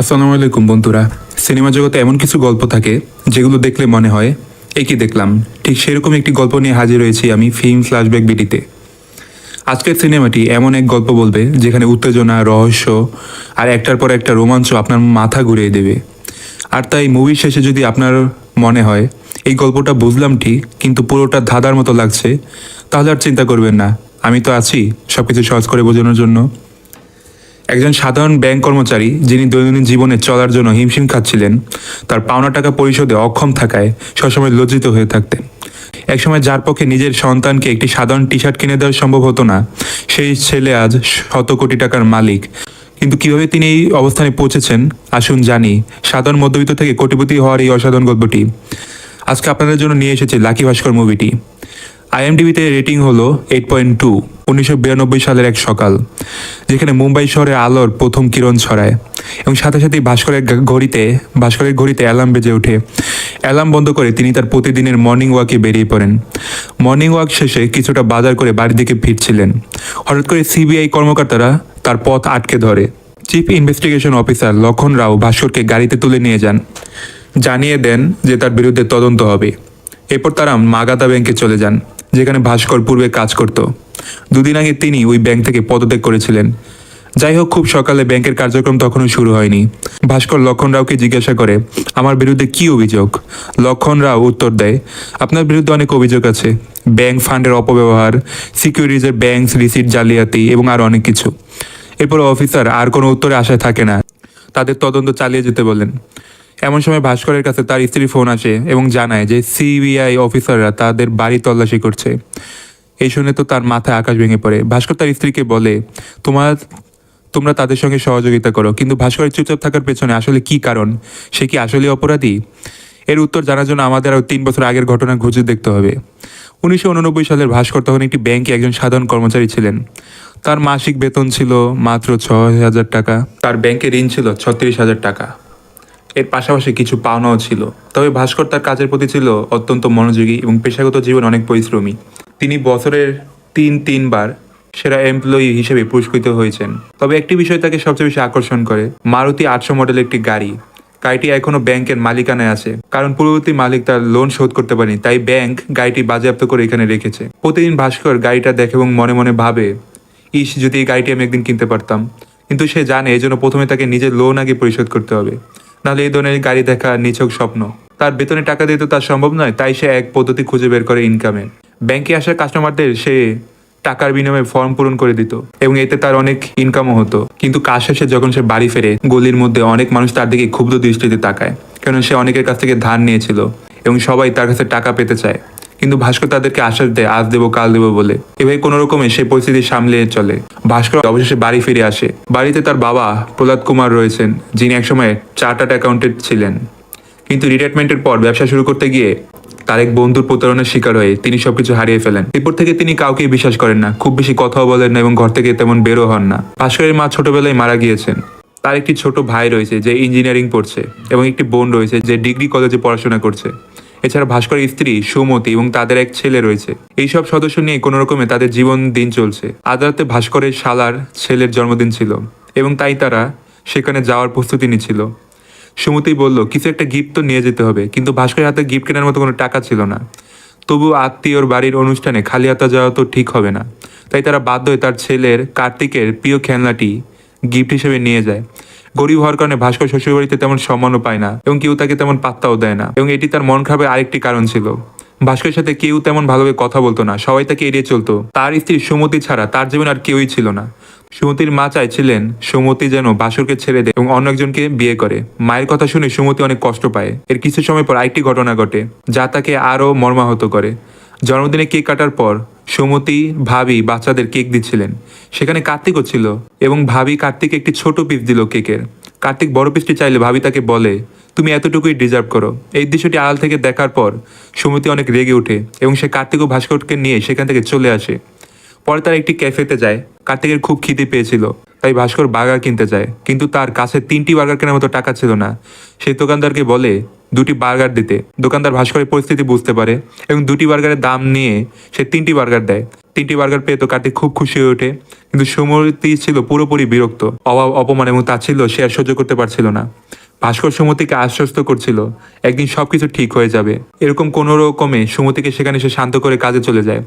আসসালামু আলাইকুম, বন্ধুরা। সিনেমা জগতে এমন কিছু গল্প থাকে, যেগুলো দেখলে মনে হয় একই দেখলাম? ঠিক সেরকম একটি গল্প নিয়ে হাজির হয়েছি আমি ফিল্ম ফ্ল্যাশব্যাক বিডিতে। আজকের সিনেমাটি এমন এক গল্প বলবে, যেখানে উত্তেজনা, রহস্য আর একটার পর একটা রোমাঞ্চ আপনার মাথা ঘুরিয়ে দেবে। আর তাই মুভির শেষে যদি আপনার মনে হয়, এই গল্পটা বুঝলাম ঠিক, কিন্তু পুরোটা ধাঁধার মতো লাগছে, তাহলে আর চিন্তা করবেন না। আমি তো আছি সব কিছু সহজ করে বোঝানোর জন্য। একজন সাধারণ ব্যাংক কর্মচারী যিনি দৈনন্দিন জীবনে চলার জন্য হিমশিম খাচ্ছিলেন, তার পাওনা টাকা পরিশোধে অক্ষম থাকায় সবসময় লজ্জিত হয়ে থাকতেন। একসময় যার পক্ষে নিজের সন্তানকে একটি সাধারণ টি শার্ট কিনে দেওয়া সম্ভব হতো না, সেই ছেলে আজ শত কোটি টাকার মালিক। কিন্তু কীভাবে তিনি এই অবস্থানে পৌঁছেছেন, আসুন জানি। সাধারণ মধ্যবিত্ত থেকে কোটিপতি হওয়ার এই অসাধারণ গল্পটি আজকে আপনাদের জন্য নিয়ে এসেছে লাকি ভাস্কর মুভিটি। আইএমডিবিতে রেটিং হলো এইট পয়েন্ট টু, উনিশশো বিরানব্বই সালের এক সকাল, যেখানে মুম্বাই শহরে আলোর প্রথম কিরণ ছড়ায়। এবং সাথে সাথে ভাস্করের ঘড়িতে ভাস্করের ঘড়িতে অ্যালার্ম বেজে ওঠে। অ্যালার্ম বন্ধ করে তিনি তার প্রতিদিনের মর্নিং ওয়াকে বেরিয়ে পড়েন। মর্নিং ওয়াক শেষে কিছুটা বাজার করে বাড়ির দিকে ফিরছিলেন। হঠাৎ করে সিবিআই কর্মকর্তারা তার পথ আটকে ধরে। চিফ ইনভেস্টিগেশন অফিসার লক্ষণ রাও ভাস্করকে গাড়িতে তুলে নিয়ে যান। জানিয়ে দেন যে তার বিরুদ্ধে তদন্ত হবে। এরপর তারা মাগাতা ব্যাংকে চলে যান। যেখানে ভাস্কর পূর্বে কাজ করত। দুদিন আগে তিনি ওই ব্যাংক থেকে পদত্যাগ করেছিলেন। যাই হোক, খুব সকালে ব্যাংকের কার্যক্রম তখনও শুরু হয়নি। ভাস্কর লক্ষণ রাওকে জিজ্ঞাসা করে, আমার বিরুদ্ধে কি অভিযোগ? লক্ষণ রাও উত্তর দেয়, আপনার বিরুদ্ধে অনেক অভিযোগ আছে। ব্যাংক ফান্ডের অপব্যবহার সিকিউরিটিজের ব্যাংক রিসিট জালিয়াতি এবং আরও অনেক কিছু। এরপর অফিসার আর কোনো উত্তরে আশায় থাকে না। তাদের তদন্ত চালিয়ে যেতে বলেন। এমন সময় ভাস্করের কাছে তার স্ত্রী ফোন আসে এবং জানায় যে সিবিআই অফিসাররা তাদের বাড়ি তল্লাশি করছে। এই শুনে তো তার মাথায় আকাশ ভেঙে পড়ে। ভাস্কর তার স্ত্রীকে বলে, তোমার, তোমরা তাদের সঙ্গে সহযোগিতা করো। কিন্তু ভাস্করের চুপচাপ থাকার পেছনে আসলে কি কারণ? সে কি আসলে অপরাধী? এর উত্তর জানার জন্য আমাদের আরও তিন বছর আগের ঘটনা খুঁজে দেখতে হবে। উনিশশো উননব্বই সালের ভাস্কর তখন একটি ব্যাংকে একজন সাধারণ কর্মচারী ছিলেন। তার মাসিক বেতন ছিল মাত্র ছয় হাজার টাকা। তার ব্যাংকে ঋণ ছিল ছত্রিশ হাজার টাকা। এর পাশাপাশি কিছু পাওনাও ছিল। তবে ভাস্কর তার কাজের প্রতি ছিল অত্যন্ত মনোযোগী এবং পেশাগত জীবন অনেক পরিশ্রমী। তিনি বছরের তিন তিনবার সেরা এমপ্লয়ি হিসেবে পুরস্কৃত হয়েছেন। তবে একটি বিষয় তাকে সবচেয়ে বেশি আকর্ষণ করে, মারুতি আটশো মডেলের একটি গাড়ি। গাড়িটি এখনও ব্যাংকের মালিকানায় আছে, কারণ পূর্ববর্তী মালিক তার লোন শোধ করতে পারেনি, তাই ব্যাংক গাড়িটি বাজেয়াপ্ত করে এখানে রেখেছে। প্রতিদিন ভাস্কর গাড়িটা দেখে এবং মনে মনে ভাবে, ইস, যদি এই গাড়িটি আমি একদিন কিনতে পারতাম। কিন্তু সে জানে এই জন্য প্রথমে তাকে নিজের লোন আগে পরিশোধ করতে হবে। নাহলে এই ধরনের গাড়ি দেখা নিছক স্বপ্ন। তার বেতনে টাকা দিয়ে তো তার সম্ভব নয়, তাই সে এক পদ্ধতি খুঁজে বের করে ইনকামের ব্যাংকে আসা কাস্টমারদের সে টাকার বিনিময়ে ফর্ম পূরণ করে দিত, এবং এতে তার অনেক ইনকামও হতো। কিন্তু কাজ শেষে যখন সে বাড়ি ফেরে, গলির মধ্যে অনেক মানুষ তার দিকে ক্ষুব্ধ দৃষ্টিতে তাকায় কেন সে অনেকের কাছ থেকে ধার নিয়েছিল, এবং সবাই তার কাছে টাকা পেতে চায়। কিন্তু ভাস্কর তাদেরকে আশ্বাস দেয়, আজ দেবো, কাল দেবো বলে। এভাবে কোনো রকমে সে পরিস্থিতি সামলে চলে। ভাস্কর অবশেষে বাড়ি ফিরে আসে। বাড়িতে তার বাবা প্রহ্লাদ কুমার রয়েছেন, যিনি একসময় চার্টার্ড অ্যাকাউন্টেন্ট ছিলেন। কিন্তু রিটায়ারমেন্টের পর ব্যবসা শুরু করতে গিয়ে তার এক বন্ধুর প্রতারণার শিকার হয়ে তিনি সবকিছু হারিয়ে ফেলেন। এরপর থেকে তিনি কাউকেই বিশ্বাস করেন না, খুব বেশি কথাও বলেন না এবং ঘর থেকে তেমন বেরো হন না। ভাস্করের মা ছোটবেলায় মারা গিয়েছেন। তার একটি ছোট ভাই রয়েছে, যে ইঞ্জিনিয়ারিং পড়ছে এবং একটি বোন রয়েছে, যে ডিগ্রি কলেজে পড়াশোনা করছে। এছাড়া ভাস্করের স্ত্রী সুমতি এবং তাদের এক ছেলে রয়েছে। এই সব সদস্য নিয়ে কোনো রকমে তাদের জীবন দিন চলছে। আদালতে ভাস্করের শালার ছেলের জন্মদিন ছিল এবং তাই তারা সেখানে যাওয়ার প্রস্তুতি নিচ্ছিল। সুমতি বলল, কিছু একটা গিফট তো নিয়ে যেতে হবে, কিন্তু ভাস্করের হাতে গিফট কেনার মতো কোনো টাকা ছিল না। তবু আত্মীয়র বাড়ির অনুষ্ঠানে খালি হাতা যাওয়া তো ঠিক হবে না। তাই তারা বাধ্য হয়ে তার ছেলের কার্তিকের প্রিয় খেলনাটি গিফট হিসেবে নিয়ে যায়। গরিব হওয়ার কারণে ভাস্কর শ্বশুরবাড়িতে তেমন সম্মানও পায় না এবং কেউ তাকে তেমন পাত্তাও দেয় না এবং এটি তার মন খারাপের আরেকটি কারণ ছিল। ভাস্করের সাথে কেউ তেমন ভালোভাবে কথা বলতো না, সবাই তাকে এড়িয়ে চলতো। তার স্ত্রী সুমতি ছাড়া তার জীবনে আর কেউই ছিল না। সুমতির মা চাইছিলেন সুমতি যেন বাসরকে ছেড়ে দেয় এবং অন্য একজনকে বিয়ে করে। মায়ের কথা শুনে সুমতি অনেক কষ্ট পায়। এর কিছু সময় পর আরেকটি ঘটনা ঘটে, যা তাকে আরও মর্মাহত করে। জন্মদিনে কেক কাটার পর সুমতি, ভাবি, বাচ্চাদের কেক দিচ্ছিলেন। সেখানে কার্তিকও ছিল এবং ভাবি কার্তিক একটি ছোট পিস দিল কেকের। কার্তিক বড় পিসটি চাইলে ভাবি তাকে বলে, তুমি এতটুকুই ডিজার্ভ করো। এই দৃশ্যটি আড়াল থেকে দেখার পর সুমতি অনেক রেগে ওঠে এবং সে কার্তিক ও ভাস্করকে নিয়ে সেখান থেকে চলে আসে। পরে তারা একটি ক্যাফেতে যায়। কার্তিকের খুব খিদে পেয়েছিল, তাই ভাস্কর বার্গার কিনতে যায়। কিন্তু তার কাছে তিনটি বার্গার কেনার মতো টাকা ছিল না। সেই দোকানদারকে বলে দুটি বার্গার দিতে। দোকানদার ভাস্করের পরিস্থিতি বুঝতে পারে এবং দুটি বার্গারের দাম নিয়ে সে তিনটি বার্গার দেয়। তিনটি বার্গার পেয়ে তো কার্তিক খুব খুশি হয়ে ওঠে, কিন্তু সুমতি ছিল পুরোপুরি বিরক্ত। অভাব, অপমান এবং তা ছিল সে আর সহ্য করতে পারছিল না। ভাস্কর সুমতিকে আশ্বস্ত করছিল, একদিন সবকিছু ঠিক হয়ে যাবে। এরকম কোনো রকমে সুমতিকে সেখানে সে শান্ত করে কাজে চলে যায়।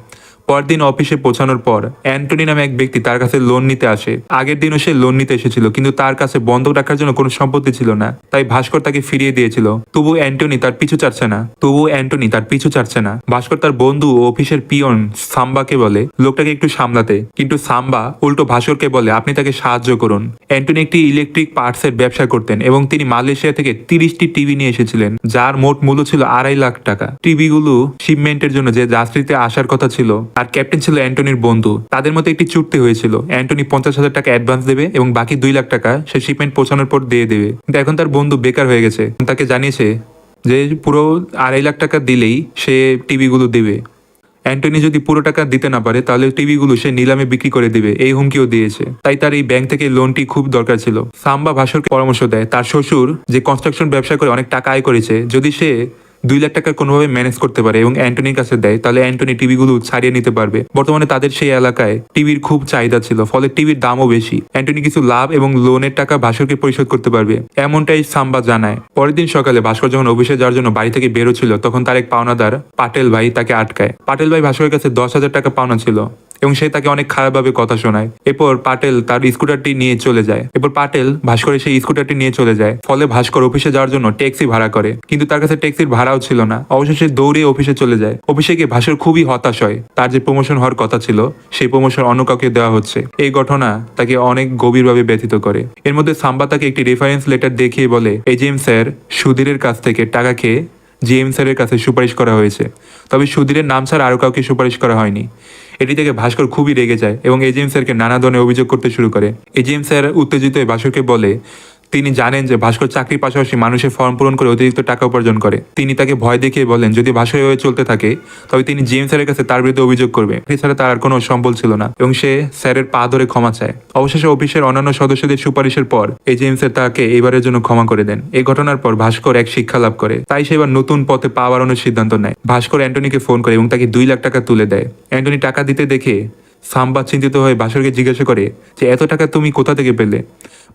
পরদিন অফিসে পৌঁছানোর পর অ্যান্টনি নামে এক ব্যক্তি তার কাছে লোন নিতে আসে। আগের দিনও সে লোন নিতে এসেছিল, কিন্তু তার কাছে বন্ধক রাখার জন্য কোনো সম্পত্তি ছিল না। তাই ভাস্কর তাকে ফিরিয়ে দিয়েছিল। তবু অ্যান্টনি তার পিছু ছাড়ছে না। তবু অ্যান্টনি তার পিছু ছাড়ছে না। ভাস্কর তার বন্ধু ও অফিসের পিয়ন সাম্বাকে বলে, লোকটাকে একটু সামলাতে। কিন্তু সাম্বা উল্টো ভাস্করকে বলে, আপনি তাকে সাহায্য করুন। অ্যান্টনি একটি ইলেকট্রিক পার্টসের ব্যবসা করতেন এবং তিনি মালয়েশিয়া থেকে তিরিশটি টিভি নিয়ে এসেছিলেন, যার মোট মূল্য ছিল আড়াই লাখ টাকা। টিভিগুলো শিপমেন্টের জন্য যে যাত্রীতে আসার কথা ছিল আর ক্যাপ্টেন ছিল অ্যান্টনির বন্ধু। তাদের মধ্যে একটি চুক্তি হয়েছিল। অ্যান্টনি পঞ্চাশ হাজার টাকা অ্যাডভান্স দেবে এবং বাকি দুই লাখ টাকা সে শিপমেন্ট পৌঁছানোর পর দিয়ে দেবে। কিন্তু এখন তার বন্ধু বেকার হয়ে গেছে। তাকে জানিয়েছে যে পুরো আড়াই লাখ টাকা দিলেই সে টিভিগুলো দেবে। অ্যান্টনি যদি পুরো টাকা দিতে না পারে, তাহলে টিভিগুলো সে নিলামে বিক্রি করে দিবে। এই হুমকিও দিয়েছে। তাই তার এই ব্যাংক থেকে লোনটি খুব দরকার ছিল। সাম্বা ভাস্করকে পরামর্শ দেয়। তার শ্বশুর যে কনস্ট্রাকশন ব্যবসা করে অনেক টাকা আয় করেছে, যদি সে দুই লাখ টাকা কোনোভাবে ম্যানেজ করতে পারে এবং অ্যান্টনির কাছে দেয়, তাহলে অ্যান্টনি টিভিগুলো ছাড়িয়ে নিতে পারবে। বর্তমানে তাদের সেই এলাকায় টিভির খুব চাহিদা ছিল, ফলে টিভির দামও বেশি। অ্যান্টনি কিছু লাভ এবং লোনের টাকা ভাস্করকে পরিশোধ করতে পারবে, এমনটাই সাম্বা জানায়। পরের দিন সকালে ভাস্কর যখন অফিসে যাওয়ার জন্য বাড়ি থেকে বেরোচ্ছিল, তখন তার এক পাওনাদার, পাটেল ভাই, তাকে আটকায়। পাটেল ভাই ভাস্করের কাছে দশ হাজার টাকা পাওনা ছিল। এবং সে তাকে অনেক খারাপভাবে কথা শোনায়। এরপর পাটেল তার স্কুটারটি নিয়ে চলে যায়। এরপর পাটেল ভাস্করের সেই স্কুটারটি নিয়ে চলে যায়। ফলে ভাস্কর অফিসে যাওয়ার জন্য ট্যাক্সি ভাড়া করে। কিন্তু তার কাছে ট্যাক্সির ভাড়াও ছিল না। অবশেষে দৌড়ে অফিসে চলে যায়। অফিসে গিয়ে ভাস্কর খুবই হতাশ হয়। তার যে প্রমোশন হওয়ার কথা ছিল, সেই প্রমোশন অন্য কাউকে দেওয়া হচ্ছে। এই ঘটনা তাকে অনেক গভীরভাবে ব্যথিত করে। এর মধ্যে সাম্বা তাকে একটি রেফারেন্স লেটার দেখিয়ে বলে এজিএম স্যার, সুধীরের কাছ থেকে টাকা খেয়ে জিএম স্যারের কাছে সুপারিশ করা হয়েছে। তবে সুধীরের নাম ছাড়া আরও কাউকে সুপারিশ করা হয়নি। এটি থেকে ভাস্কর খুবই রেগে যায় এবং এজিএম স্যারকে নানা ধরনের অভিযোগ করতে শুরু করে। এজিএম স্যার উত্তেজিত হয়ে ভাস্করকে বলে তিনি জানেন যে ভাস্কর চাকরির পাশাপাশি মানুষের ফর্ম পূরণ করে অতিরিক্ত টাকা উপার্জন করে। তিনি তাকে ভয় দেখিয়ে বলেন যদি ভাস্কর এভাবে চলতে থাকে, তবে তিনি জিএম স্যারের কাছে তার বিরুদ্ধে অভিযোগ করবে। এছাড়া তার আর কোনো সম্বল ছিল না এবং সে স্যারের পা ধরে ক্ষমা চায়। অবশেষে অফিসের অন্যান্য সদস্যদের সুপারিশের পর এজিএম স্যার তাকে এবারের জন্য ক্ষমা করে দেন। এই ঘটনার পর ভাস্কর এক শিক্ষা লাভ করে। তাই সে এবার নতুন পথে পা বাড়ানোর সিদ্ধান্ত নেয়। ভাস্কর অ্যান্টনিকে ফোন করে এবং তাকে দুই লাখ টাকা তুলে দেয়। অ্যান্টনি টাকা দিতে দেখে সাম্বা চিন্তিত হয়ে ভাস্করকে জিজ্ঞাসা করে যে, এত টাকা তুমি কোথা থেকে পেলে?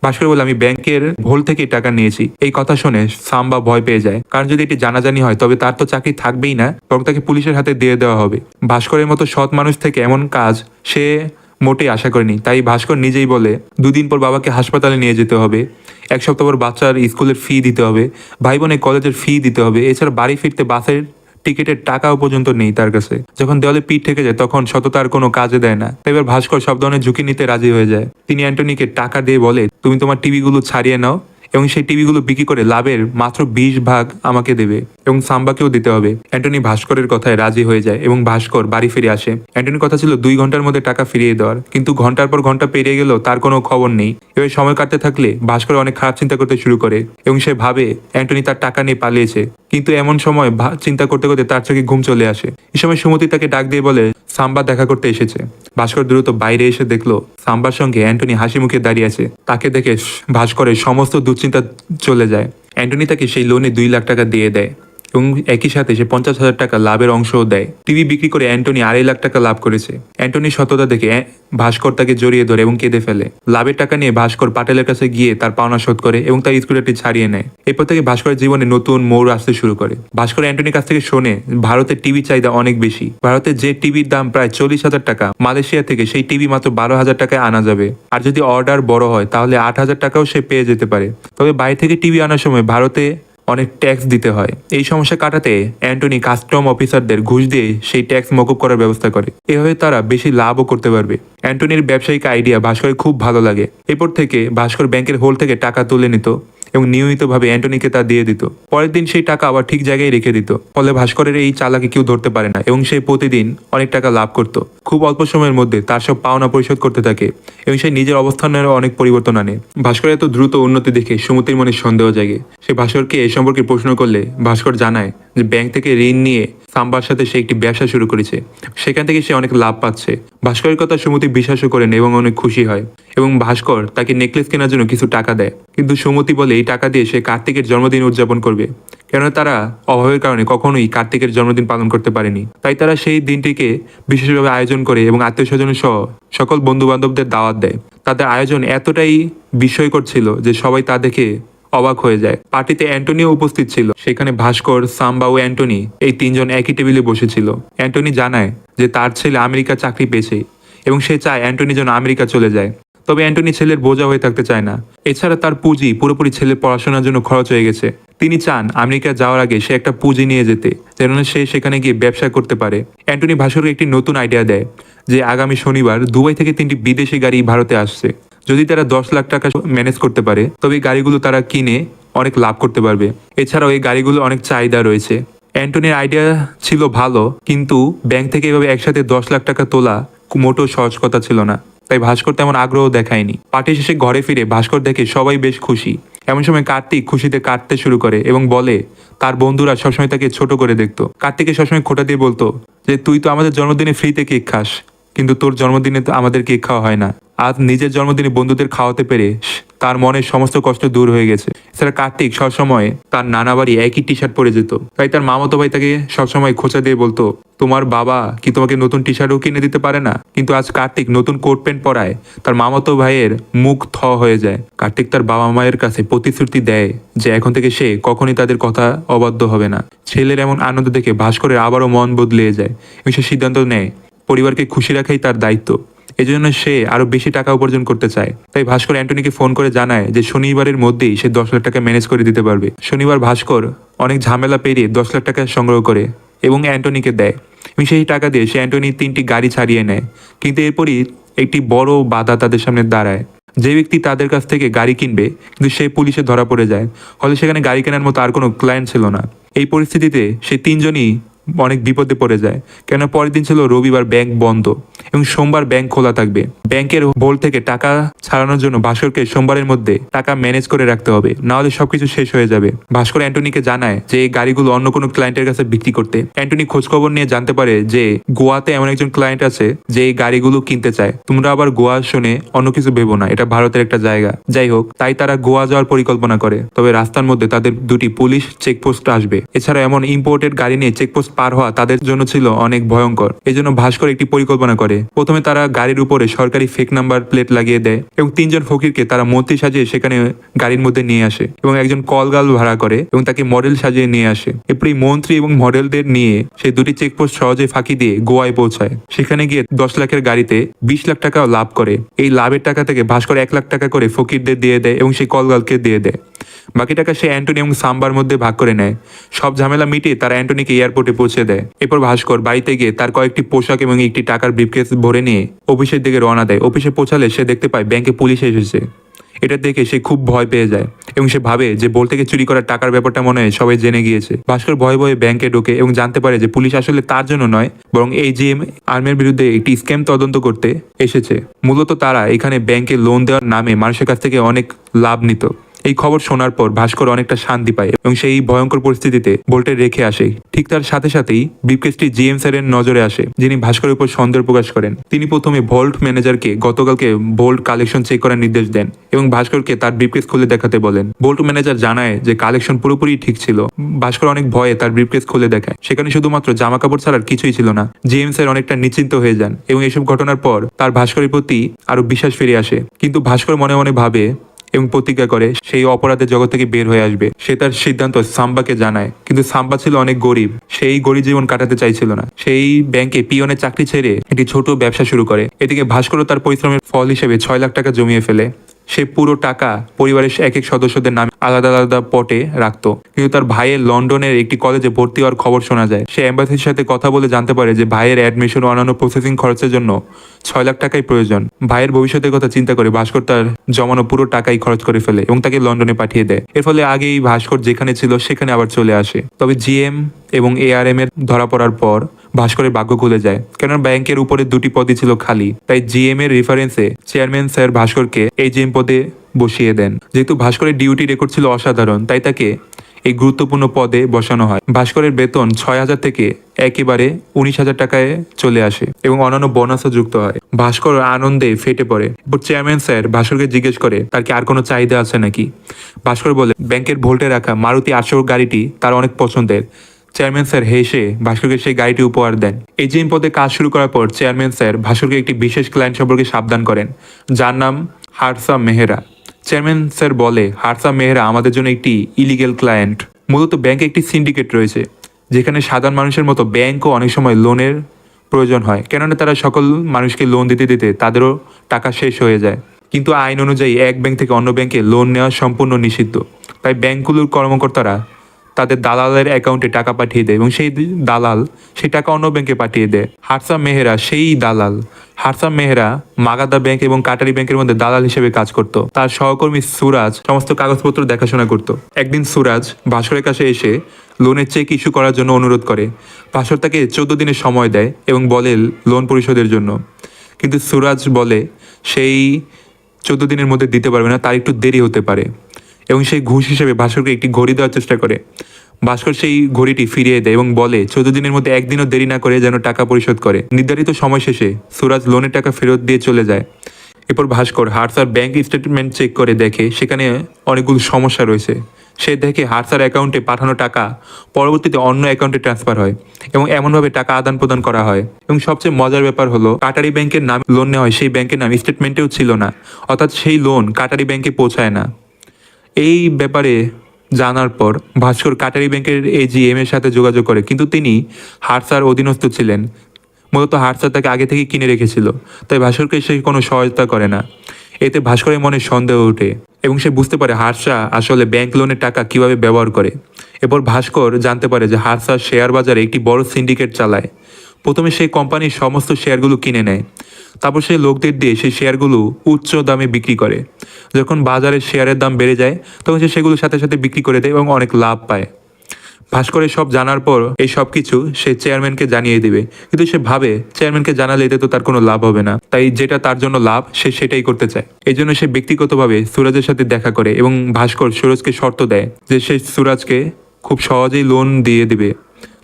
ভাস্কর বলে, আমি ব্যাংকের ভোল থেকে টাকা নিয়েছি। এই কথা শুনে সাম্বা ভয় পেয়ে যায়। কারণ যদি এটি জানাজানি হয়, তবে তার তো চাকরি থাকবেই না, বরং তাকে পুলিশের হাতে দিয়ে দেওয়া হবে। ভাস্করের মতো সৎ মানুষ থেকে এমন কাজ সে মোটেই আশা করেনি। তাই ভাস্কর নিজেই বলে, দুদিন পর বাবাকে হাসপাতালে নিয়ে যেতে হবে। এক সপ্তাহ পর বাচ্চার স্কুলের ফি দিতে হবে। ভাই বোনের কলেজের ফি দিতে হবে। এছাড়া বাড়ি ফিরতে বাসের টিকিটের টাকাও পর্যন্ত নেই তার কাছে। যখন দেওয়ালে পিঠ থেকে যায়, তখন সততার কোনো কাজে দেয় না। এবার ভাস্কর সব ধরনের ঝুঁকি নিতে রাজি হয়ে যায়। তিনি অ্যান্টনিকে টাকা দিয়ে বলে, তুমি তোমার টিভিগুলো ছাড়িয়ে নাও এবং সেই টিভিগুলো বিক্রি করে লাভের মাত্র বিশ ভাগ আমাকে দেবে এবং সাম্বাকেও দিতে হবে। অ্যান্টনি ভাস্করের কথায় রাজি হয়ে যায় এবং ভাস্কর বাড়ি ফিরে আসে। অ্যান্টনির কথা ছিল দুই ঘণ্টার মধ্যে টাকা ফিরিয়ে দেওয়ার, কিন্তু ঘণ্টার পর ঘণ্টা পেরিয়ে গেলেও তার কোনো খবর নেই। এবার সময় কাটতে থাকলে ভাস্কর অনেক খারাপ চিন্তা করতে শুরু করে এবং সে ভাবে অ্যান্টনি তার টাকা নিয়ে পালিয়েছে। কিন্তু এমন সময় চিন্তা করতে করতে তার চোখে ঘুম চলে আসে। এই সময় সুমতি তাকে ডাক দিয়ে বলে সাম্বা দেখা করতে এসেছে। ভাস্কর দ্রুত বাইরে এসে দেখল সাম্বার সঙ্গে অ্যান্টনি হাসি মুখে দাঁড়িয়ে আছে। তাকে দেখে ভাস্করের সমস্ত দুশ্চিন্তা চলে যায়। অ্যান্টনি তাকে সেই লোনে দুই লাখ টাকা দিয়ে দেয়। এবং একই সাথে সে পঞ্চাশ হাজার টাকা লাভের অংশও দেয়। টিভি বিক্রি করে অ্যান্টনি আড়াই লাখ টাকা লাভ করেছে। অ্যান্টনির সততা দেখে ভাস্কর তাকে জড়িয়ে ধরে এবং কেঁদে ফেলে। লাভের টাকা নিয়ে ভাস্কর পাটেলের কাছে গিয়ে তার পাওনা শোধ করে এবং তার স্কুটারটি ছাড়িয়ে নেয়। এরপর থেকে ভাস্করের জীবনে নতুন মোড় আসতে শুরু করে। ভাস্কর অ্যান্টনির কাছ থেকে শোনে, ভারতের টিভি চাহিদা অনেক বেশি। ভারতে যে টিভির দাম প্রায় চল্লিশ হাজার টাকা, মালয়েশিয়া থেকে সেই টিভি মাত্র বারো হাজার টাকায় আনা যাবে। আর যদি অর্ডার বড় হয়, তাহলে আট হাজার টাকাও সে পেয়ে যেতে পারে। তবে বাইরে থেকে টিভি আনার সময় ভারতে অনেক ট্যাক্স দিতে হয়। এই সমস্যা কাটাতে অ্যান্টনি কাস্টম অফিসারদের ঘুষ দিয়ে সেই ট্যাক্স মকুব করার ব্যবস্থা করে। এভাবে তারা বেশি লাভও করতে পারবে। অ্যান্টনির ব্যবসায়িক আইডিয়া ভাস্করের খুব ভালো লাগে। এরপর থেকে ভাস্কর ব্যাংকের হোল থেকে টাকা তুলে নিত। এবং নিয়মিতভাবে অ্যান্টনিকে তা দিয়ে দিত। পরের দিন সেই টাকা আবার ঠিক জায়গায় রেখে দিত। ফলে ভাস্করের এই চালাকে কেউ ধরতে পারে না এবং সে প্রতিদিন অনেক টাকা লাভ করত। খুব অল্প সময়ের মধ্যে তার সব পাওনা পরিশোধ করতে থাকে এবং সে নিজের অবস্থানেরও অনেক পরিবর্তন আনে। ভাস্করের এত দ্রুত উন্নতি দেখে সুমতির মনে সন্দেহ জাগে। সে ভাস্করকে এ সম্পর্কে প্রশ্ন করলে ভাস্কর জানায় যে ব্যাংক থেকে ঋণ নিয়ে সাম্বার সাথে সে একটি ব্যবসা শুরু করেছে। সেখান থেকে সে অনেক লাভ পাচ্ছে। ভাস্করের কথা সুমতি বিশ্বাসও করেন এবং অনেক খুশি হয়। এবং ভাস্কর তাকে নেকলেস কেনার জন্য কিছু টাকা দেয়। কিন্তু সুমতি বলে, এই টাকা দিয়ে সে কার্তিকের জন্মদিন উদযাপন করবে। কেননা তারা অভাবের কারণে কখনোই কার্তিকের জন্মদিন পালন করতে পারেনি। তাই তারা সেই দিনটিকে বিশেষভাবে আয়োজন করে এবং আত্মীয় স্বজন সহ সকল বন্ধু বান্ধবদের দাওয়াত দেয়। তাদের আয়োজন এতটাই বিস্ময়কর ছিল যে সবাই তা দেখে অবাক হয়ে যায়। পার্টিতে অ্যান্টনিও উপস্থিত ছিল। সেখানে ভাস্কর, সাম্বা ও অ্যান্টনি এই তিনজন একই টেবিলে বসেছিল। অ্যান্টনি জানায় যে তার ছেলে আমেরিকা চাকরি পেয়েছে এবং সে চায় অ্যান্টনি যেন আমেরিকা চলে যায়। তবে অ্যান্টনি ছেলের বোঝা হয়ে থাকতে চায় না। এছাড়া তার পুঁজি পুরোপুরি ছেলের পড়াশোনার জন্য খরচ হয়ে গেছে। তিনি চান আমেরিকা যাওয়ার আগে সে একটা পুঁজি নিয়ে যেতে, যেন সে সেখানে গিয়ে ব্যবসা করতে পারে। অ্যান্টনি ভাস্করকে একটি নতুন আইডিয়া দেয় যে আগামী শনিবার দুবাই থেকে তিনটি বিদেশি গাড়ি ভারতে আসছে। যদি তারা দশ লাখ টাকা ম্যানেজ করতে পারে, তবে এই গাড়িগুলো তারা কিনে অনেক লাভ করতে পারবে। এছাড়াও এই গাড়িগুলো অনেক চাহিদা রয়েছে। অ্যান্টনির আইডিয়া ছিল ভালো, কিন্তু ব্যাংক থেকে এভাবে একসাথে দশ লাখ টাকা তোলা মোটো সহজ কথা ছিল না। তাই ভাস্কর তেমন আগ্রহ দেখায়নি। পার্টি শেষে ঘরে ফিরে ভাস্কর দেখে সবাই বেশ খুশি। এমন সময় কার্তিক খুশিতে কাটতে শুরু করে এবং বলে, তার বন্ধুরা সবসময় তাকে ছোট করে দেখতো। কার্তিকে সবসময় খোটা দিয়ে বলতো যে, তুই তো আমাদের জন্মদিনে ফ্রিতে কেক খাস। কিন্তু তোর জন্মদিনে তো আমাদের কেক খাওয়া হয় না। আজ নিজের জন্মদিনে বন্ধুদের খাওয়াতে পেরে তার মনের সমস্ত কষ্ট দূর হয়ে গেছে। এছাড়া কার্তিক সবসময় তার নানা বাড়ি একই টি শার্ট পরে যেত। তাই তার মামাতো ভাই তাকে সবসময় খোঁচা দিয়ে বলতো, তোমার বাবা কি তোমাকে নতুন টি শার্টও কিনে দিতে পারে না? কিন্তু আজ কার্তিক নতুন কোট প্যান্ট পরায়, তার মামাতো ভাইয়ের মুখ থ হয়ে যায়। কার্তিক তার বাবা মায়ের কাছে প্রতিশ্রুতি দেয় যে এখন থেকে সে কখনই তাদের কথা অবাধ্য হবে না। ছেলের এমন আনন্দ দেখে ভাস্করের আবারও মন বদলে যায়। এবং সে সিদ্ধান্ত নেয় পরিবারকে খুশি রাখাই তার দায়িত্ব। এজন্য সে আরও বেশি টাকা উপার্জন করতে চায়। তাই ভাস্কর অ্যান্টনিকে ফোন করে জানায় যে শনিবারের মধ্যেই সে দশ লাখ টাকা ম্যানেজ করে দিতে পারবে। শনিবার ভাস্কর অনেক ঝামেলা পেরিয়ে দশ লাখ টাকা সংগ্রহ করে এবং অ্যান্টনিকে দেয়। এবং সেই টাকা দিয়ে সে অ্যান্টনি তিনটি গাড়ি ছাড়িয়ে নেয়। কিন্তু এরপরই একটি বড় বাধা তাদের সামনে দাঁড়ায়। যে ব্যক্তি তাদের কাছ থেকে গাড়ি কিনবে, কিন্তু সে পুলিশে ধরা পড়ে যায়। ফলে সেখানে গাড়ি কেনার মতো আর কোনো ক্লায়েন্ট ছিল না। এই পরিস্থিতিতে সে তিনজনই অনেক বিপদে পড়ে যায়। কেন পরের দিন ছিল রবিবার ব্যাংক বন্ধ এবং সোমবার ব্যাংক খোলা থাকবে। ব্যাংকের ভোল থেকে টাকা ছাড়ানোর জন্য ভাস্করকে সোমবারের মধ্যে টাকা ম্যানেজ করে রাখতে হবে না হলে সবকিছু শেষ হয়ে যাবে। ভাস্কর অ্যান্টনিকে জানায় যে এই গাড়িগুলো অন্য কোনো ক্লায়েন্টের কাছে বিক্রি করতে। অ্যান্টনি খোঁজখবর নিয়ে জানতে পারে যে গোয়াতে এমন একজন ক্লায়েন্ট আছে যে এই গাড়িগুলো কিনতে চায়। তোমরা আবার গোয়া শুনে অন্য কিছু ভেবো না, এটা ভারতের একটা জায়গা। যাই হোক, তাই তারা গোয়া যাওয়ার পরিকল্পনা করে, তবে রাস্তার মধ্যে তাদের দুটি পুলিশ চেকপোস্ট আসবে। এছাড়া এমন ইম্পোর্টেড গাড়ি নিয়ে চেকপোস্ট পার হওয়া তাদের জন্য ছিল অনেক ভয়ঙ্কর। এজন্য ভাস্কর একটি পরিকল্পনা করে। প্রথমে তারা গাড়ির উপরে সরকারি ফেক নাম্বার প্লেট লাগিয়ে দেয় এবং তিনজন ফকিরকে তারা মন্ত্রী সাজিয়ে সেখানে গাড়ির মধ্যে নিয়ে আসে এবং একজন কলগাল ভাড়া করে এবং তাকে মডেল সাজিয়ে নিয়ে আসে। এরপরে মন্ত্রী এবং মডেলদের নিয়ে সেই দুটি চেকপোস্ট সহজে ফাঁকি দিয়ে গোয়ায় পৌঁছায়। সেখানে গিয়ে দশ লাখের গাড়িতে বিশ লাখ টাকা লাভ করে। এই লাভের টাকা থেকে ভাস্কর এক লাখ টাকা করে ফকিরদের দিয়ে দেয় এবং সেই কলগালকে দিয়ে দেয়। বাকি টাকা সে অ্যান্টনি এবং সাম্বার মধ্যে ভাগ করে নেয়। সব ঝামেলা মিটিয়ে তারা অ্যান্টনিকে এয়ারপোর্টে পৌঁছে দেয়। এরপর ভাস্কর বাড়িতে গিয়ে তার কয়েকটি পোশাক এবং একটি টাকার ব্রিফকেস ভরে নিয়ে অফিসের দিকে রওনা দেয়। অফিসে পৌঁছালে সে দেখতে পায় ব্যাংকে পুলিশ এসেছে। এটা দেখে সে খুব ভয় পেয়ে যায় এবং সে ভাবে যে বল থেকে চুরি করার টাকার ব্যাপারটা মনে হয় সবাই জেনে গিয়েছে। ভাস্কর ভয়ে ভয়ে ব্যাংকে ঢোকে এবং জানতে পারে যে পুলিশ আসলে তার জন্য নয়, বরং এই জিএম আর্মের বিরুদ্ধে একটি স্ক্যাম তদন্ত করতে এসেছে। মূলত তারা এখানে ব্যাংকে লোন দেওয়ার নামে মানুষের কাছ থেকে অনেক লাভ নিত। এই খবর শোনার পর ভাস্কর অনেকটা শান্তি পায় এবং সেই ভয়ঙ্কর পরিস্থিতিতে বোল্টে রেখে আসে। ঠিক তার সাথে সাথেই ব্রিফকেসটি জিএম স্যারের নজরে আসে, যিনি ভাস্করের উপর সন্দেহ প্রকাশ করেন। তিনি প্রথমে ভোল্ট ম্যানেজারকে গতকালকে ভোল্ট কালেকশন চেক করার নির্দেশ দেন এবং ভাস্করকে তার ব্রিফকেস খুলে দেখাতে বলেন। ভোল্ট ম্যানেজার জানায় যে কালেকশন পুরোপুরি ঠিক ছিল। ভাস্কর অনেক ভয়ে তার ব্রিফকেস খুলে দেখায়। সেখানে শুধুমাত্র জামা কাপড় ছাড়ার কিছুই ছিল না। জিএম স্যার অনেকটা নিশ্চিন্ত হয়ে যান এবং এসব ঘটনার পর তার ভাস্করের প্রতি আরও বিশ্বাস ফিরে আসে। কিন্তু ভাস্কর মনে মনে ভাবে এবং প্রতিজ্ঞা করে সেই অপরাধের জগৎ থেকে বের হয়ে আসবে। সে তার সিদ্ধান্ত সাম্বাকে জানায়। কিন্তু সাম্বা ছিল অনেক গরিব। সেই গরিব জীবন কাটাতে চাইছিল না। সেই ব্যাংকে পিয়নের চাকরি ছেড়ে একটি ছোট ব্যবসা শুরু করে। এদিকে ভাস্কর তার পরিশ্রমের ফল হিসেবে ছয় লাখ টাকা জমিয়ে ফেলে। সে পুরো টাকা পরিবারের এক এক সদস্যদের নামে আলাদা আলাদা পটে রাখত। কিন্তু তার ভাইয়ের লন্ডনের একটি কলেজে ভর্তি হওয়ার খবর শোনা যায়। সে অ্যাম্বাসির সাথে কথা বলে জানতে পারে যে ভাইয়ের অ্যাডমিশন অন্যান্য প্রসেসিং খরচের জন্য ছয় লাখ টাকাই প্রয়োজন। ভাইয়ের ভবিষ্যতের কথা চিন্তা করে ভাস্কর তার জমানো পুরো টাকাই খরচ করে ফেলে এবং তাকে লন্ডনে পাঠিয়ে দেয়। এর ফলে আগেই ভাস্কর যেখানে ছিল সেখানে আবার চলে আসে। তবে জিএম এবং এআরএম এর ধরা পড়ার পর ভাস্করের ভাগ্য খুলে যায়। কেননা ব্যাংকের উপরে দুটি পদই ছিল খালি। তাই জিএম এর রেফারেন্সে চেয়ারম্যান স্যার ভাস্করকে এই জিএম পদে বসিয়ে দেন। যেহেতু ভাস্করের ডিউটি রেকর্ড ছিল অসাধারণ, তাই তাকে এই গুরুত্বপূর্ণ পদে বসানো হয়। ভাস্করের বেতন ছয় হাজার থেকে একেবারে উনিশ হাজার টাকায় চলে আসে এবং অন্যান্য বোনাসও যুক্ত হয়। ভাস্কর আনন্দে ফেটে পড়ে। চেয়ারম্যান স্যার ভাস্করকে জিজ্ঞেস করে, তার কি আর কোনো চাহিদা আছে নাকি? ভাস্কর বলে, ব্যাংকের ভোল্টে রাখা মারুতি আটশো গাড়িটি তার অনেক পছন্দের। চেয়ারম্যান স্যার হেসে ভাস্করকে সেই গাড়িটি উপহার দেন। এজিএম পদে কাজ শুরু করার পর চেয়ারম্যান স্যার ভাস্করকে একটি বিশেষ ক্লায়েন্ট সম্পর্কে সাবধান করেন, যার নাম হারসা মেহরা। চেয়ারম্যান স্যার বলে, হারসা মেহরা আমাদের জন্য একটি ইলিগেল ক্লায়েন্ট মূলত ব্যাংকে একটি সিন্ডিকেট রয়েছে, যেখানে সাধারণ মানুষের মতো ব্যাংকও অনেক সময় লোনের প্রয়োজন হয়। কেননা তারা সকল মানুষকে লোন দিতে দিতে তাদেরও টাকা শেষ হয়ে যায়। কিন্তু আইন অনুযায়ী এক ব্যাংক থেকে অন্য ব্যাংকে লোন নেওয়া সম্পূর্ণ নিষিদ্ধ। তাই ব্যাংকগুলোর কর্মকর্তারা তাদের দালালের অ্যাকাউন্টে টাকা পাঠিয়ে দেয় এবং সেই দালাল সেই টাকা অন্য ব্যাংকে পাঠিয়ে দেয়। হারসা মেহরা সেই দালাল। হারসা মেহরা মাগাদা ব্যাংক এবং কাটারি ব্যাংকের মধ্যে দালাল হিসেবে কাজ করত। তার সহকর্মী সুরাজ সমস্ত কাগজপত্র দেখাশোনা করত। একদিন সুরাজ ভাস্করের কাছে এসে লোনের চেক ইস্যু করার জন্য অনুরোধ করে। ভাস্কর তাকে চোদ্দ দিনের সময় দেয় এবং বলে লোন পরিশোধের জন্য। কিন্তু সুরাজ বলে, সেই চোদ্দ দিনের মধ্যে দিতে পারবে না, তার একটু দেরি হতে পারে। এবং সেই ঘুষ হিসেবে ভাস্করকে একটি ঘড়ি দেওয়ার চেষ্টা করে। ভাস্কর সেই ঘড়িটি ফিরিয়ে দেয় এবং বলে, চোদ্দ দিনের মধ্যে একদিনও দেরি না করে যেন টাকা পরিশোধ করে। নির্ধারিত সময় শেষে সুরাজ লোনের টাকা ফেরত দিয়ে চলে যায়। এরপর ভাস্কর হারসার ব্যাংক স্টেটমেন্ট চেক করে দেখে সেখানে অনেকগুলো সমস্যা রয়েছে। সে দেখে হারসার অ্যাকাউন্টে পাঠানো টাকা পরবর্তীতে অন্য অ্যাকাউন্টে ট্রান্সফার হয় এবং এমনভাবে টাকা আদান প্রদান করা হয়। এবং সবচেয়ে মজার ব্যাপার হলো, কাটারি ব্যাংকের নাম লোন নেওয়া হয় সেই ব্যাংকের নাম স্টেটমেন্টেও ছিল না, অর্থাৎ সেই লোন কাটারি ব্যাংকে পৌঁছায় না। এই ব্যাপারে জানার পর ভাস্কর কাটারি ব্যাংকের এজিএম এর সাথে যোগাযোগ করে। কিন্তু তিনি হারসার অধীনস্থ ছিলেন। মূলত হারসা তাকে আগে থেকে কিনে রেখেছিল। তাই ভাস্করকে সে কোনো সহায়তা করে না। এতে ভাস্করের মনে সন্দেহ ওঠে এবং সে বুঝতে পারে হারসা আসলে ব্যাংক লোনের টাকা কীভাবে ব্যবহার করে। এরপর ভাস্কর জানতে পারে যে হারসা শেয়ার বাজারে একটি বড় সিন্ডিকেট চালায়। প্রথমে সেই কোম্পানির সমস্ত শেয়ারগুলো কিনে নেয়। তারপর সেই লোকদের দিয়ে সেই শেয়ারগুলো উচ্চ দামে বিক্রি করে। যখন বাজারে শেয়ারের দাম বেড়ে যায়, তখন সে সেগুলো সাথে সাথে বিক্রি করে দেয় এবং অনেক লাভ পায়। ভাস্করের সব জানার পর এই সব কিছু সে চেয়ারম্যানকে জানিয়ে দিবে। কিন্তু সে ভাবে, চেয়ারম্যানকে জানালে এতে তো তার কোনো লাভ হবে না। তাই যেটা তার জন্য লাভ, সে সেটাই করতে চায়। এই জন্য সে ব্যক্তিগতভাবে সুরাজের সাথে দেখা করে এবং ভাস্কর সুরজকে শর্ত দেয় যে সে সুরাজকে খুব সহজেই লোন দিয়ে দিবে।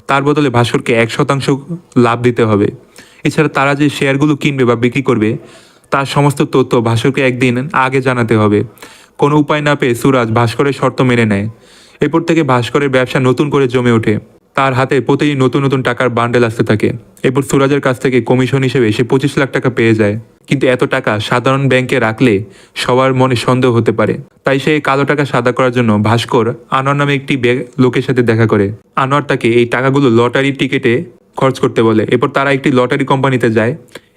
তার বদলে ভাস্করকে এক শতাংশ লাভ দিতে হবে। এছাড়া তারা যে শেয়ারগুলো কিনবে বা বিক্রি করবে, তার সমস্ত তথ্য ভাস্করকে একদিন আগে জানাতে হবে। কোনো উপায় না পেয়ে সুরাজ ভাস্করের শর্ত মেনে নেয়। এরপর থেকে ভাস্করের ব্যবসা নতুন করে জমে ওঠে। তার হাতে প্রতিদিন নতুন নতুন টাকার বান্ডেল আসতে থাকে। এরপর সুরাজের কাছ থেকে কমিশন হিসেবে সে পঁচিশ লাখ টাকা পেয়ে যায়। কিন্তু এত টাকা সাধারণ ব্যাংকে রাখলে সবার মনে সন্দেহ হতে পারে। তাই সে কালো টাকা সাদা করার জন্য ভাস্কর আনোয়ার নামে একটি লোকের সাথে দেখা করে। আনোয়ার তাকে এই টাকাগুলো লটারি টিকিটে খরচ করতে বলে। এরপর তারা একটি লটারি কোম্পানিতে যায়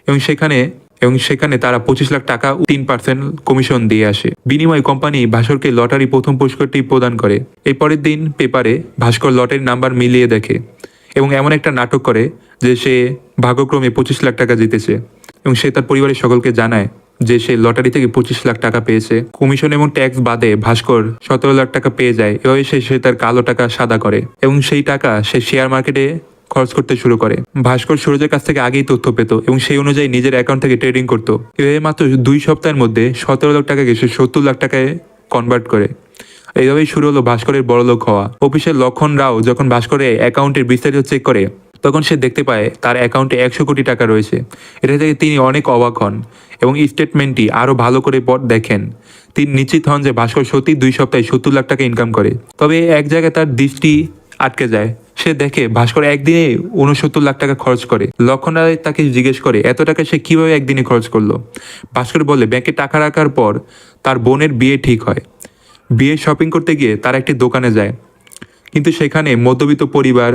এবং সেখানে এবং সেখানে তারা পঁচিশ লাখ টাকা তিন পার্সেন্ট কমিশন দিয়ে আসে। বিনিময় কোম্পানি ভাস্করকে লটারি প্রথম পুরস্কারটি প্রদান করে। এই পরের দিন পেপারে ভাস্কর লটারির নাম্বার মিলিয়ে দেখে এবং এমন একটা নাটক করে যে সে ভাগ্যক্রমে পঁচিশ লাখ টাকা জিতেছে এবং সে তার পরিবারের সকলকে জানায় যে সে লটারি থেকে পঁচিশ লাখ টাকা পেয়েছে। কমিশন এবং ট্যাক্স বাদে ভাস্কর সতেরো লাখ টাকা পেয়ে যায়। এভাবে সে সে তার কালো টাকা সাদা করে এবং সেই টাকা সে শেয়ার মার্কেটে খরচ করতে শুরু করে। ভাস্কর সুরজের কাছ থেকে আগেই তথ্য পেত এবং সেই অনুযায়ী নিজের অ্যাকাউন্ট থেকে ট্রেডিং করতো। এভাবে মাত্র দুই সপ্তাহের মধ্যে সতেরো লাখ টাকাকে সে সত্তর লাখ টাকায় কনভার্ট করে। এইভাবেই শুরু হলো ভাস্করের বড়লোক হওয়া। অফিসের লক্ষণ রাও যখন ভাস্করের অ্যাকাউন্টের বিস্তারিত চেক করে, তখন সে দেখতে পায় তার অ্যাকাউন্টে একশো কোটি টাকা রয়েছে। এটা থেকে তিনি অনেক অবাক হন এবং স্টেটমেন্টটি আরও ভালো করে পর দেখেন। তিনি নিশ্চিত হন যে ভাস্কর সত্যি দুই সপ্তাহে সত্তর লাখ টাকা ইনকাম করে। তবে এক জায়গায় তার দৃষ্টি আটকে যায়। সে দেখে ভাস্কর একদিনে উনসত্তর লাখ টাকা খরচ করে। লক্ষণ রায় তাকে জিজ্ঞেস করে, এত টাকা সে কীভাবে একদিনে খরচ করল? ভাস্কর বলে, ব্যাংকে টাকা রাখার পর তার বোনের বিয়ে ঠিক হয়। বিয়ে শপিং করতে গিয়ে তার একটি দোকানে যায়। কিন্তু সেখানে মধ্যবিত্ত পরিবার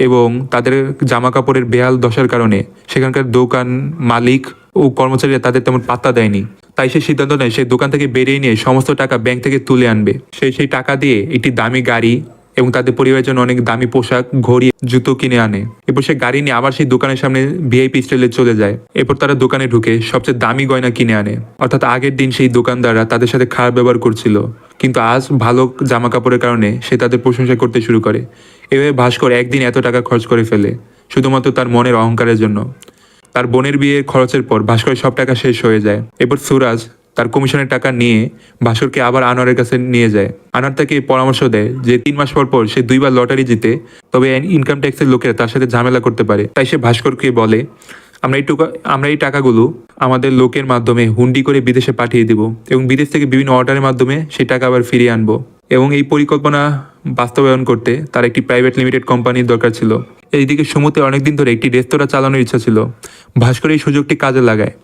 এবং তাদের জামা কাপড়ের বেহাল দশার কারণে সেখানকার দোকান মালিক ও কর্মচারীরা তাদের তেমন পাত্তা দেয়নি। তাই সে সিদ্ধান্ত নেয় সেই দোকান থেকে বেরিয়ে নিয়ে সমস্ত টাকা ব্যাংক থেকে তুলে আনবে। সে সেই টাকা দিয়ে একটি দামি গাড়ি এবং তাদের পরিবারের জন্য অনেক দামি পোশাক, ঘড়ি, জুতো কিনে আনে। এরপর সে গাড়ি নিয়ে আবার সেই দোকানের সামনে ভিআইপি স্টাইলে চলে যায়। এরপর তারা দোকানে ঢুকে সবচেয়ে দামি গয়না কিনে আনে। অর্থাৎ আগের দিন সেই দোকানদাররা তাদের সাথে খারাপ ব্যবহার করছিল। কিন্তু আজ ভালো জামা কাপড়ের কারণে সে তাদের প্রশংসা করতে শুরু করে। এভাবে ভাস্কর একদিন এত টাকা খরচ করে ফেলে, শুধুমাত্র তার মনের অহংকারের জন্য। তার বোনের বিয়ের খরচের পর ভাস্করের সব টাকা শেষ হয়ে যায়। এরপর সুরাজ তার কমিশনের টাকা নিয়ে ভাস্করকে আবার আনোয়ারের কাছে নিয়ে যায়। আনোয়ার তাকে পরামর্শ দেয় যে তিন মাস পর পর সে দুইবার লটারি জিতে, তবে ইনকাম ট্যাক্সের লোকেরা তার সাথে ঝামেলা করতে পারে। তাই সে ভাস্করকে বলে, আমরা এই টাকা আমরা এই টাকাগুলো আমাদের লোকের মাধ্যমে হুন্ডি করে বিদেশে পাঠিয়ে দিব এবং বিদেশ থেকে বিভিন্ন অর্ডারের মাধ্যমে সেই টাকা আবার ফিরিয়ে আনব। এবং এই পরিকল্পনা বাস্তবায়ন করতে তার একটি প্রাইভেট লিমিটেড কোম্পানির দরকার ছিল। এইদিকে সমুদ্রে অনেকদিন ধরে একটি রেস্তোরাঁ চালানোর ইচ্ছা ছিল। ভাস্কর এই সুযোগটি কাজে লাগায়।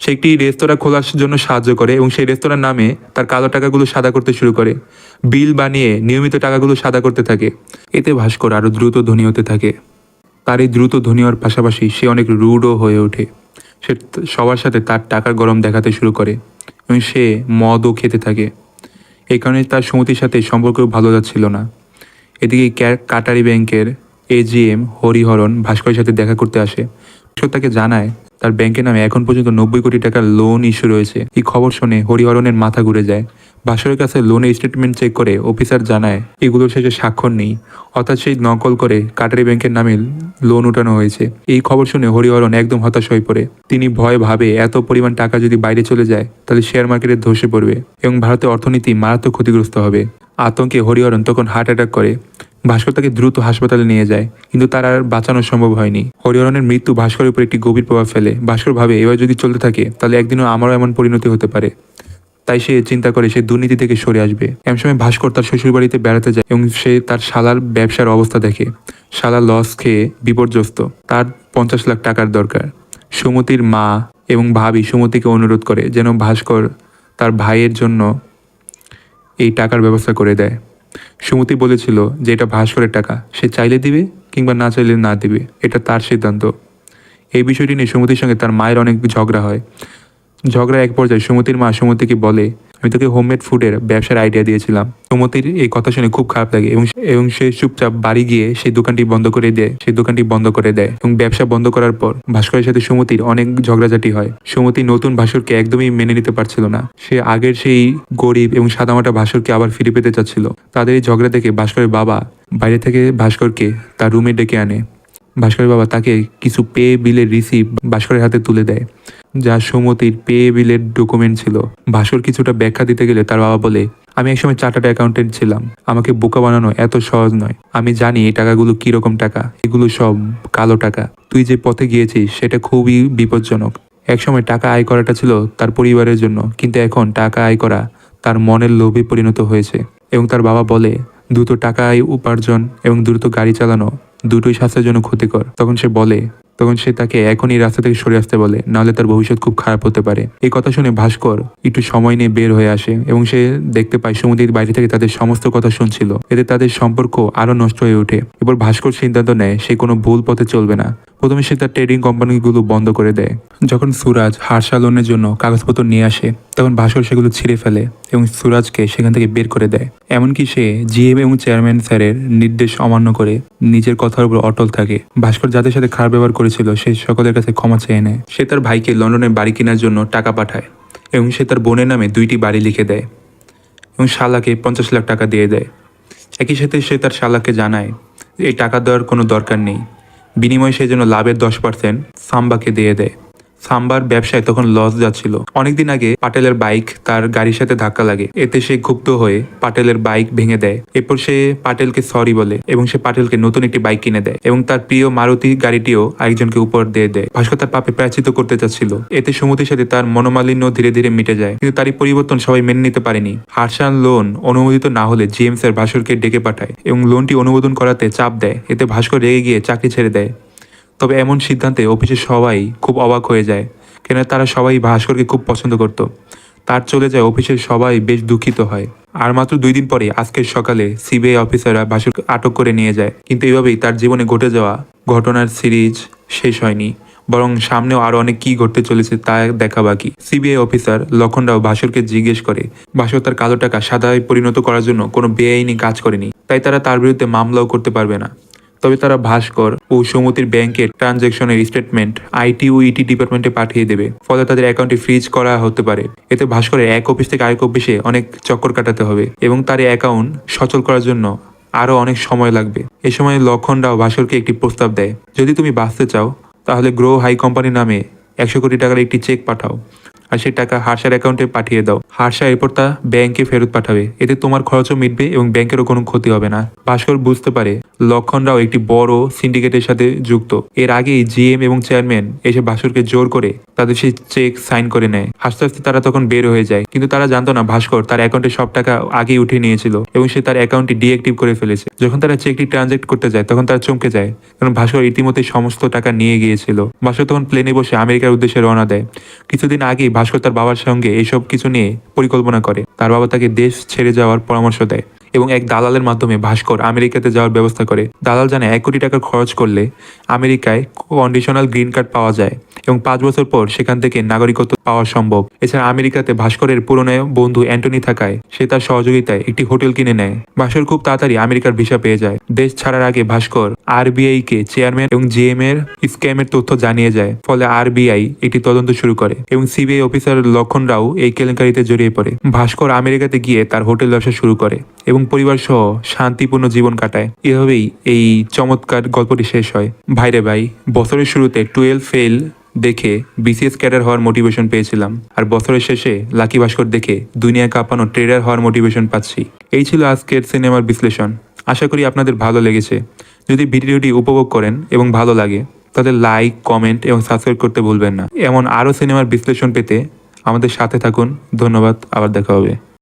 সে একটি রেস্তোরাঁ খোলার জন্য সাহায্য করে এবং সেই রেস্তোরাঁর নামে তার কালো টাকাগুলো সাদা করতে শুরু করে। বিল বানিয়ে নিয়মিত টাকাগুলো সাদা করতে থাকে। এতে ভাস্কর আরও দ্রুত ধনী হতে থাকে। তার এই দ্রুত ধনী হওয়ার পাশাপাশি সে অনেক রুডও হয়ে ওঠে। সে সবার সাথে তার টাকার গরম দেখাতে শুরু করে এবং সে মদও খেতে থাকে। এই কারণে তার সমিতির সাথে সম্পর্ক ভালো যাচ্ছিল না। এদিকে কাটারি ব্যাংকের এজিএম হরিহরণ ভাস্করের সাথে দেখা করতে আসে। তাকে জানায় তার ব্যাংকের নামে এখন পর্যন্ত নব্বই কোটি টাকার লোন ইস্যু রয়েছে। এই খবর শুনে হরিহরণের মাথা ঘুরে যায়। ভাস্করের কাছে লোনের স্টেটমেন্ট চেক করে অফিসার জানায় এগুলোর শেষে স্বাক্ষর নেই। অর্থাৎ সেই নকল করে কাটারি ব্যাংকের নামে লোন উঠানো হয়েছে। এই খবর শুনে হরিহরণ একদম হতাশ হয়ে পড়ে। তিনি ভয় ভাবে, এত পরিমাণ টাকা যদি বাইরে চলে যায়, তাহলে শেয়ার মার্কেটে ধসে পড়বে এবং ভারতের অর্থনীতি মারাত্মক ক্ষতিগ্রস্ত হবে। আতঙ্কে হরিহরণ তখন হার্ট অ্যাটাক করে। ভাস্কর তাকে দ্রুত হাসপাতালে নিয়ে যায়, কিন্তু তার আর বাঁচানো সম্ভব হয়নি। হরিহরনের মৃত্যু ভাস্করের উপর একটি গভীর প্রভাব ফেলে। ভাস্কর ভাবে, এবার যদি চলতে থাকে, তাহলে একদিনও আমারও এমন পরিণতি হতে পারে। তাই সে চিন্তা করে সে দুর্নীতি থেকে সরে আসবে। এমন সময় ভাস্কর তার শ্বশুরবাড়িতে বেড়াতে যায় এবং সে তার শালার ব্যবসার অবস্থা দেখে। শালা লস খেয়ে বিপর্যস্ত। তার পঞ্চাশ লাখ টাকার দরকার। সুমতির মা এবং ভাবি সুমতিকে অনুরোধ করে যেন ভাস্কর তার ভাইয়ের জন্য এই টাকার ব্যবস্থা করে দেয়। সুমতি বলেছিল যে এটা ভাস্করের টাকা। সে চাইলে দিবে কিংবা না চাইলে না দিবে, এটা তার সিদ্ধান্ত। এই বিষয়টি নিয়ে সুমতির সঙ্গে তার মায়ের অনেক ঝগড়া হয়। ঝগড়া এক পর্যায়ে সুমতির মা সুমতিকে বলে, আমি তোকে হোমমেড ফুডের ব্যবসার আইডিয়া দিয়েছিলাম। সুমতির এই কথা শুনে খুব খারাপ লাগে এবং এবং সে চুপচাপ বাড়ি গিয়ে সেই দোকানটি বন্ধ করে দেয়। সেই দোকানটি বন্ধ করে দেয় এবং ব্যবসা বন্ধ করার পর ভাস্করের সাথে সুমতির অনেক ঝগড়াঝাটি হয়। সুমতি নতুন ভাস্করকে একদমই মেনে নিতে পারছিল না। সে আগের সেই গরিব এবং সাদামাটা ভাস্করকে আবার ফিরে পেতে চাচ্ছিল। তাদের এই ঝগড়া দেখে ভাস্করের বাবা বাইরে থেকে ভাস্করকে তার রুমে ডেকে আনে। ভাস্করের বাবা তাকে কিছু পে বিলের রিসিভ ভাস্করের হাতে তুলে দেয়। যা সুমতির পে বিলের ডকুমেন্ট ছিল। ভাস্কর কিছুটা ব্যাখ্যা দিতে গেলে তার বাবা বলে, আমি একসময় চার্টার্ড অ্যাকাউন্টেন্ট ছিলাম। আমাকে বোকা বানানো এত সহজ নয়। আমি জানি এই টাকাগুলো কীরকম টাকা। এগুলো সব কালো টাকা। তুই যে পথে গিয়েছিস, সেটা খুবই বিপজ্জনক। একসময় টাকা আয় করাটা ছিল তার পরিবারের জন্য, কিন্তু এখন টাকা আয় করা তার মনের লোভে পরিণত হয়েছে। এবং তার বাবা বলে, দ্রুত টাকা আয়, উপার্জন এবং দ্রুত গাড়ি চালানো দুটোই স্বাস্থ্যের জন্য ক্ষতিকর। তখন সে বলে তখন সে তাকে এখনই রাস্তা থেকে সরে আসতে বলে, নাহলে তার ভবিষ্যৎ খুব খারাপ হতে পারে। এই কথা শুনে ভাস্কর একটু সময় নিয়ে বের হয়ে আসে এবং সে দেখতে পায় সমুদ্রের বাইরে থেকে তাদের সমস্ত কথা শুনছিল। এতে তাদের সম্পর্ক আরও নষ্ট হয়ে ওঠে। এবার ভাস্কর সিদ্ধান্ত নেয় সে কোনো ভুল পথে চলবে না। প্রথমে সে তার ট্রেডিং কোম্পানিগুলো বন্ধ করে দেয়। যখন সুরাজ হার্ষা লোনের জন্য কাগজপত্র নিয়ে আসে, তখন ভাস্কর সেগুলো ছিঁড়ে ফেলে এবং সুরাজকে সেখান থেকে বের করে দেয়। এমনকি সে জিএম এবং চেয়ারম্যান স্যারের নির্দেশ অমান্য করে নিজের কথার উপর অটল থাকে। ভাস্কর যাদের সাথে খারাপ ব্যবহার করেছিল, সে সকলের কাছে ক্ষমা চেয়ে নেয়। সে তার ভাইকে লন্ডনে বাড়ি কেনার জন্য টাকা পাঠায় এবং সে তার বোনের নামে দুইটি বাড়ি লিখে দেয় এবং শালাকে পঞ্চাশ লাখ টাকা দিয়ে দেয়। একই সাথে সে তার শালাকে জানায় এই টাকা দেওয়ার কোনো দরকার নেই। বিনিময়ে সে যেন লাভের দশ পার্সেন্ট সাম্বাকে দিয়ে দেয়। সাম্বার ব্যবসায় তখন লস যাচ্ছিল। অনেকদিন আগে পাটেলের বাইক তার গাড়ির সাথে ধাক্কা লাগে। এতে সে ক্ষুব্ধ হয়ে পাটেলের বাইক ভেঙে দেয়। এরপর সে পাটেলকে সরি বলে এবং সে পাটেলকে নতুন একটি বাইক কিনে দেয় এবং তার প্রিয় মারুতি গাড়িটিও আরেকজনকে উপহার দিয়ে দেয়। ভাস্কর তার পাপে প্রায়চিত করতে চাচ্ছিল। এতে সমুদ্রের সাথে তার মনোমালিন্য ধীরে ধীরে মিটে যায়। কিন্তু তারই পরিবর্তন সবাই মেনে নিতে পারেনি। হারসান লোন অনুমোদিত না হলে জিএম স্যার ভাস্করকে ডেকে পাঠায় এবং লোনটি অনুমোদন করাতে চাপ দেয়। এতে ভাস্কর রেগে গিয়ে চাকরি ছেড়ে দেয়। তবে এমন সিদ্ধান্তে অফিসের সবাই খুব অবাক হয়ে যায়, কেন তারা সবাই ভাস্করকে খুব পছন্দ করত। তার চলে যায় অফিসের সবাই বেশ দুঃখিত হয়। আর মাত্র দুই দিন পরে আজকের সকালে সিবিআই অফিসাররা ভাস্করকে আটক করে নিয়ে যায়। কিন্তু এইভাবেই তার জীবনে ঘটে যাওয়া ঘটনার সিরিজ শেষ হয়নি, বরং সামনেও আরও অনেক কি ঘটতে চলেছে তা দেখা বাকি। সিবিআই অফিসার লক্ষণরাও ভাস্করকে জিজ্ঞেস করে, ভাস্কর, তার কালো টাকা সাদায় পরিণত করার জন্য কোনো বেআইনি কাজ করেনি, তাই তারা তার বিরুদ্ধে মামলাও করতে পারবে না। তবে তারা ভাস্কর ও সমতির ব্যাংকের ট্রানজ্যাকশনের স্টেটমেন্ট আইটি ও ইটি ডিপার্টমেন্টে পাঠিয়ে দেবে। ফলে তাদের অ্যাকাউন্টে ফ্রিজ করা হতে পারে। এতে ভাস্করের এক অফিস থেকে আরেক অফিসে অনেক চক্কর কাটাতে হবে এবং তার অ্যাকাউন্ট সচল করার জন্য আরও অনেক সময় লাগবে। এ সময় লক্ষণরাও ভাস্করকে একটি প্রস্তাব দেয়, যদি তুমি বাঁচতে চাও, তাহলে গ্রো হাই কোম্পানি নামে একশো কোটি টাকার একটি চেক পাঠাও। আর সেই টাকা হার্ষার অ্যাকাউন্টে পাঠিয়ে দাও। হার্ষা এরপর তা ব্যাংকে ফেরত পাঠাবে। এতে তোমার খরচও মিটবে এবং ব্যাংকেরও কোনো ক্ষতি হবে না। ভাস্কর বুঝতে পারে, লক্ষণরাও একটি বড় সিন্ডিকেটের সাথে যুক্ত। এর আগেই জিএম এবং চেয়ারম্যান এসে ভাস্করকে জোর করে তাদের সেই চেক সাইন করে নেয়। হাসতে হাসতে তারা তখন বের হয়ে যায়। কিন্তু তারা জানতো না ভাস্কর তার অ্যাকাউন্টে সব টাকা আগেই উঠিয়ে নিয়েছিল এবং সে তার অ্যাকাউন্টটি ডিঅ্যাক্টিভ করে ফেলেছে। যখন তারা চেকটি ট্রানজেক্ট করতে যায়, তখন তারা চমকে যায়। কারণ ভাস্কর ইতিমধ্যে সমস্ত টাকা নিয়ে গিয়েছিল। ভাস্কর তখন প্লেনে বসে আমেরিকার উদ্দেশ্যে রওনা দেয়। কিছুদিন আগেই ভাস্কর তার বাবার সঙ্গে এইসব কিছু নিয়ে পরিকল্পনা করে। তার বাবা তাকে দেশ ছেড়ে যাওয়ার পরামর্শ দেয়। এবং এক দালালের মাধ্যমে ভাস্কর আমেরিকাতে যাওয়ার ব্যবস্থা করে। দালাল জানে এক কোটি টাকা খরচ করলে আমেরিকায় কন্ডিশনাল গ্রিন কার্ড পাওয়া যায় এবং পাঁচ বছর পর সেখান থেকে নাগরিকত্ব পাওয়া সম্ভব। এছাড়া আমেরিকাতে ভাস্করের পুরনো বন্ধু অ্যান্টনি থাকায় সে তার সহযোগিতায় একটি হোটেল কিনে নেয়। ভাস্কর খুব তাড়াতাড়ি আমেরিকার ভিসা পেয়ে যায়। দেশ ছাড়ার আগে ভাস্কর আরবিআই কে চেয়ারম্যান এবং জিএম এর স্ক্যামের তথ্য জানিয়ে যায়। ফলে আরবিআই একটি তদন্ত শুরু করে এবং সিবিআই অফিসার লক্ষণ রাও এই কেলেঙ্কারিতে জড়িয়ে পড়ে। ভাস্কর আমেরিকাতে গিয়ে তার হোটেল ব্যবসা শুরু করে। এবং পরিবার সহ শান্তিপূর্ণ জীবন কাটায়। এভাবেই এই চমৎকার গল্পটি শেষ হয়। ভাইরে ভাই, বছরের শুরুতে টুয়েলভ ফেল দেখে বিসিএস ক্যাডার হওয়ার মোটিভেশন পেয়েছিলাম। আর বছরের শেষে লাকি ভাস্কর দেখে দুনিয়া কাঁপানো ট্রেডার হওয়ার মোটিভেশন পাচ্ছি। এই ছিল আজকের সিনেমার বিশ্লেষণ। আশা করি আপনাদের ভালো লেগেছে। যদি ভিডিওটি উপভোগ করেন এবং ভালো লাগে, তাহলে লাইক, কমেন্ট এবং সাবস্ক্রাইব করতে ভুলবেন না। এমন আরও সিনেমার বিশ্লেষণ পেতে আমাদের সাথে থাকুন। ধন্যবাদ, আবার দেখা হবে।